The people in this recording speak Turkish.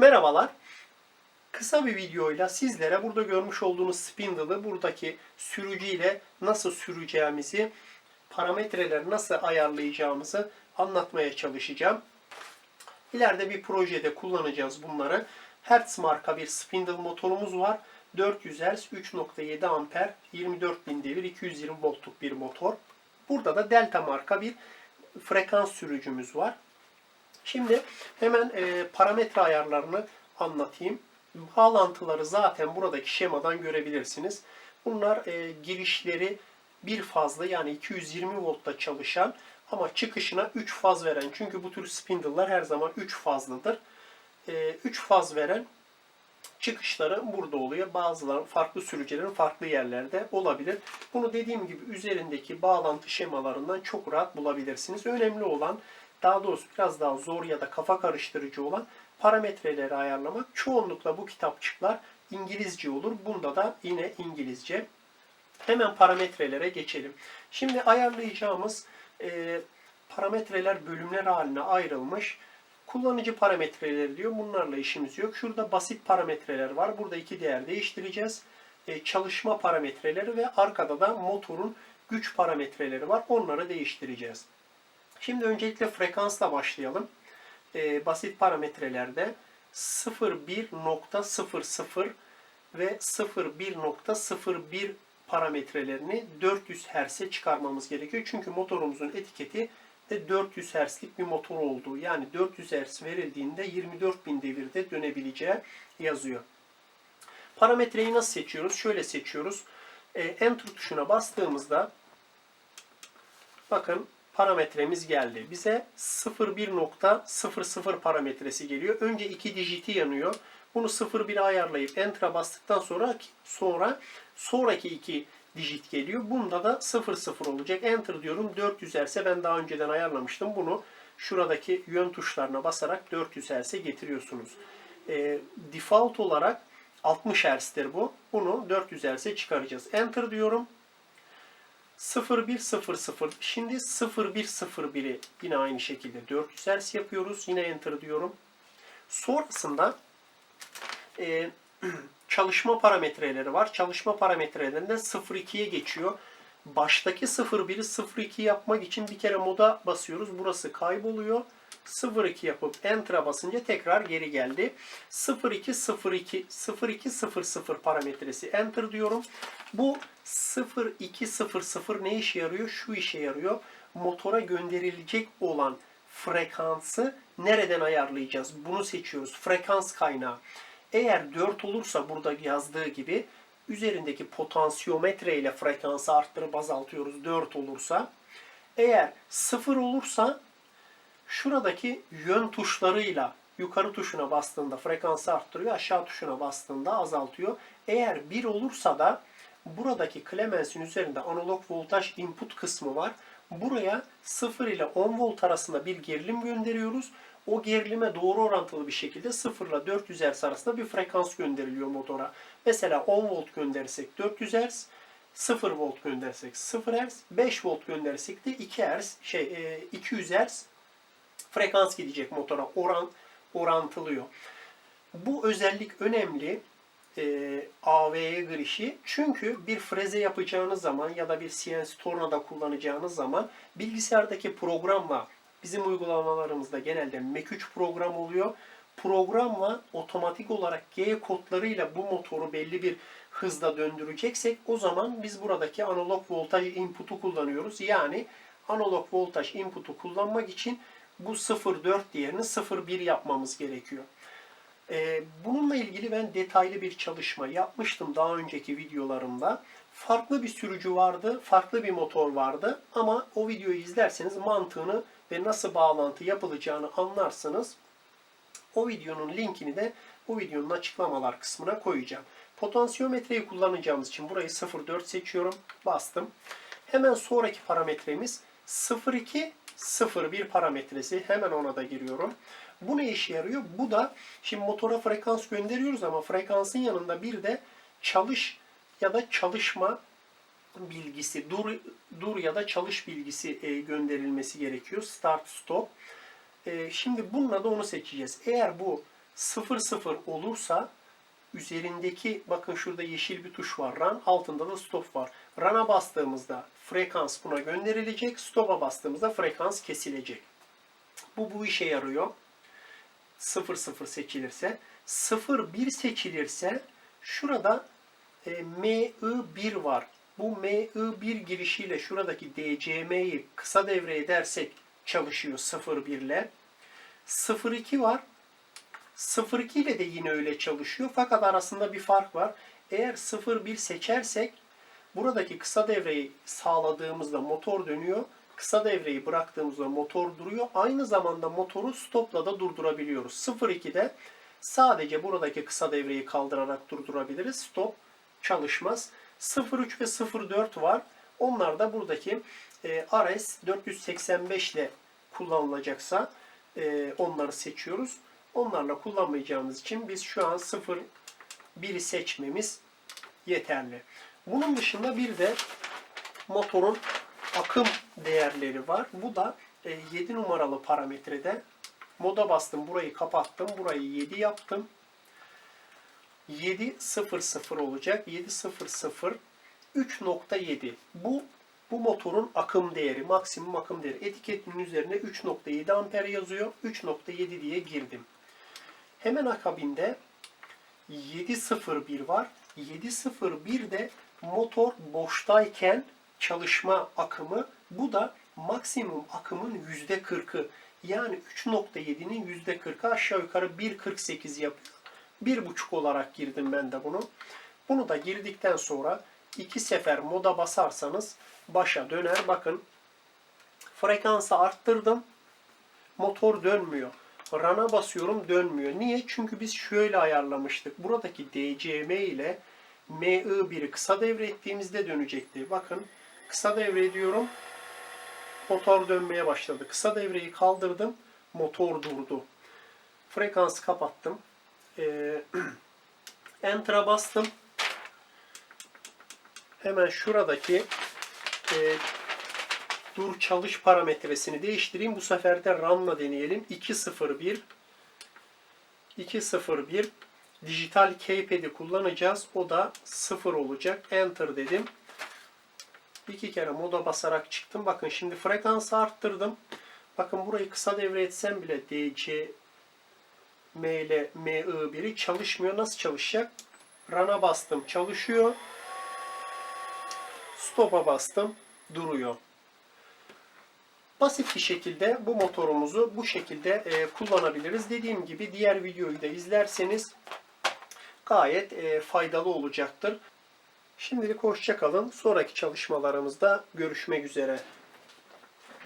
Merhabalar. Kısa bir videoyla sizlere burada görmüş olduğunuz spindle'ı buradaki sürücüyle nasıl süreceğimizi, parametreleri nasıl ayarlayacağımızı anlatmaya çalışacağım. İleride bir projede kullanacağız bunları. Hertz marka bir spindle motorumuz var. 400 Hz, 3.7 amper, 24.000 devir, 220 voltluk bir motor. Burada da Delta marka bir frekans sürücümüz var. Şimdi hemen e, parametre ayarlarını anlatayım. Bağlantıları zaten buradaki şemadan görebilirsiniz. Bunlar e, girişleri bir fazla yani 220 voltta çalışan ama çıkışına 3 faz veren. Çünkü bu tür spindle'lar her zaman 3 fazlıdır. E, 3 faz veren çıkışları burada oluyor. Bazıları farklı sürücülerin farklı yerlerde olabilir. Bunu dediğim gibi üzerindeki bağlantı şemalarından çok rahat bulabilirsiniz. Önemli olan daha doğrusu biraz daha zor ya da kafa karıştırıcı olan parametreleri ayarlamak. Çoğunlukla bu kitapçıklar İngilizce olur. Bunda da yine İngilizce. Hemen parametrelere geçelim. Şimdi ayarlayacağımız e, parametreler bölümler haline ayrılmış. Kullanıcı parametreleri diyor. Bunlarla işimiz yok. Şurada basit parametreler var. Burada iki değer değiştireceğiz. E, çalışma parametreleri ve arkada da motorun güç parametreleri var. Onları değiştireceğiz. Şimdi öncelikle frekansla başlayalım. E, basit parametrelerde 01.00 ve 01.01 parametrelerini 400 Hz'e çıkarmamız gerekiyor. Çünkü motorumuzun etiketi de 400 Hz'lik bir motor olduğu. Yani 400 Hz verildiğinde 24.000 devirde dönebileceği yazıyor. Parametreyi nasıl seçiyoruz? Şöyle seçiyoruz. E, Enter tuşuna bastığımızda bakın parametremiz geldi. Bize 01.00 parametresi geliyor. Önce iki dijiti yanıyor. Bunu 01'e ayarlayıp Enter'a bastıktan sonra sonra sonraki iki dijit geliyor. Bunda da 00 olacak. Enter diyorum. 400 Hz'e ben daha önceden ayarlamıştım. Bunu şuradaki yön tuşlarına basarak 400 Hz'e getiriyorsunuz. E, default olarak 60 Hz'tir bu. Bunu 400 Hz'e çıkaracağız. Enter diyorum. 0100 şimdi 0101'i yine aynı şekilde 400 Hz yapıyoruz. Yine enter diyorum. Sonrasında e, çalışma parametreleri var. Çalışma parametrelerinden 02'ye geçiyor. Baştaki 01'i 02 yapmak için bir kere moda basıyoruz. Burası kayboluyor. 02 yapıp Enter'a basınca tekrar geri geldi. 0202 0200 parametresi Enter diyorum. Bu 0200 ne işe yarıyor? Şu işe yarıyor. Motora gönderilecek olan frekansı nereden ayarlayacağız? Bunu seçiyoruz. Frekans kaynağı. Eğer 4 olursa burada yazdığı gibi üzerindeki potansiyometre ile frekansı arttırıp azaltıyoruz 4 olursa. Eğer 0 olursa şuradaki yön tuşlarıyla yukarı tuşuna bastığında frekansı arttırıyor, aşağı tuşuna bastığında azaltıyor. Eğer 1 olursa da buradaki Clemens'in üzerinde analog voltaj input kısmı var. Buraya 0 ile 10 volt arasında bir gerilim gönderiyoruz. O gerilime doğru orantılı bir şekilde 0 ile 400 Hz arasında bir frekans gönderiliyor motora. Mesela 10 volt gönderirsek 400 Hz, 0 volt göndersek 0 Hz, 5 volt gönderirsek de 2 Hz, şey 200 Hz frekans gidecek motora oran orantılıyor. Bu özellik önemli e, AV'ye girişi. Çünkü bir freze yapacağınız zaman ya da bir CNC tornada kullanacağınız zaman bilgisayardaki programla bizim uygulamalarımızda genelde Mac3 program oluyor. Programla otomatik olarak G kodlarıyla bu motoru belli bir hızda döndüreceksek o zaman biz buradaki analog voltaj input'u kullanıyoruz. Yani analog voltaj input'u kullanmak için bu 0.4 diğerini 0.1 yapmamız gerekiyor. Ee, bununla ilgili ben detaylı bir çalışma yapmıştım daha önceki videolarımda. Farklı bir sürücü vardı, farklı bir motor vardı ama o videoyu izlerseniz mantığını ve nasıl bağlantı yapılacağını anlarsınız. O videonun linkini de bu videonun açıklamalar kısmına koyacağım. Potansiyometreyi kullanacağımız için burayı 0.4 seçiyorum. Bastım. Hemen sonraki parametremiz 0.2 0.1 parametresi. Hemen ona da giriyorum. Bu ne işe yarıyor? Bu da şimdi motora frekans gönderiyoruz ama frekansın yanında bir de çalış ya da çalışma bilgisi, dur, dur ya da çalış bilgisi e, gönderilmesi gerekiyor. Start, stop. E, şimdi bununla da onu seçeceğiz. Eğer bu 0-0 olursa üzerindeki bakın şurada yeşil bir tuş var run altında da stop var. Run'a bastığımızda frekans buna gönderilecek. Stop'a bastığımızda frekans kesilecek. Bu bu işe yarıyor. 0-0 seçilirse. 0-1 seçilirse şurada e, MI1 var. Bu MI1 girişiyle şuradaki DCM'yi kısa devre edersek çalışıyor 0-1 ile. 0-2 var. 0-2 ile de yine öyle çalışıyor. Fakat arasında bir fark var. Eğer 0-1 seçersek buradaki kısa devreyi sağladığımızda motor dönüyor. Kısa devreyi bıraktığımızda motor duruyor. Aynı zamanda motoru stopla da durdurabiliyoruz. 0-2'de sadece buradaki kısa devreyi kaldırarak durdurabiliriz. Stop çalışmaz. 03 ve 04 var. Onlar da buradaki e, RS 485 ile kullanılacaksa e, onları seçiyoruz. Onlarla kullanmayacağımız için biz şu an 0 1'i seçmemiz yeterli. Bunun dışında bir de motorun akım değerleri var. Bu da e, 7 numaralı parametrede moda bastım. Burayı kapattım. Burayı 7 yaptım. 7.00 olacak. 7.00 3.7. Bu bu motorun akım değeri, maksimum akım değeri. Etiketinin üzerine 3.7 amper yazıyor. 3.7 diye girdim. Hemen akabinde 7.01 var. 7.01 de motor boştayken çalışma akımı. Bu da maksimum akımın %40'ı. Yani 3.7'nin %40'ı aşağı yukarı 1.48 yapıyor. 1.5 olarak girdim ben de bunu. Bunu da girdikten sonra iki sefer moda basarsanız başa döner. Bakın frekansı arttırdım. Motor dönmüyor. Run'a basıyorum dönmüyor. Niye? Çünkü biz şöyle ayarlamıştık. Buradaki DCM ile MI1'i kısa devre ettiğimizde dönecekti. Bakın kısa devre ediyorum. Motor dönmeye başladı. Kısa devreyi kaldırdım. Motor durdu. Frekansı kapattım. Ee, Enter'a bastım. Hemen şuradaki e, dur çalış parametresini değiştireyim. Bu sefer de run'la deneyelim. 201 201 dijital keypad'i kullanacağız. O da 0 olacak. Enter dedim. İki kere moda basarak çıktım. Bakın şimdi frekansı arttırdım. Bakın burayı kısa devre etsem bile DC M ile MI1'i çalışmıyor. Nasıl çalışacak? Run'a bastım. Çalışıyor. Stop'a bastım. Duruyor. Basit bir şekilde bu motorumuzu bu şekilde e, kullanabiliriz. Dediğim gibi diğer videoyu da izlerseniz gayet e, faydalı olacaktır. Şimdilik hoşça kalın. Sonraki çalışmalarımızda görüşmek üzere.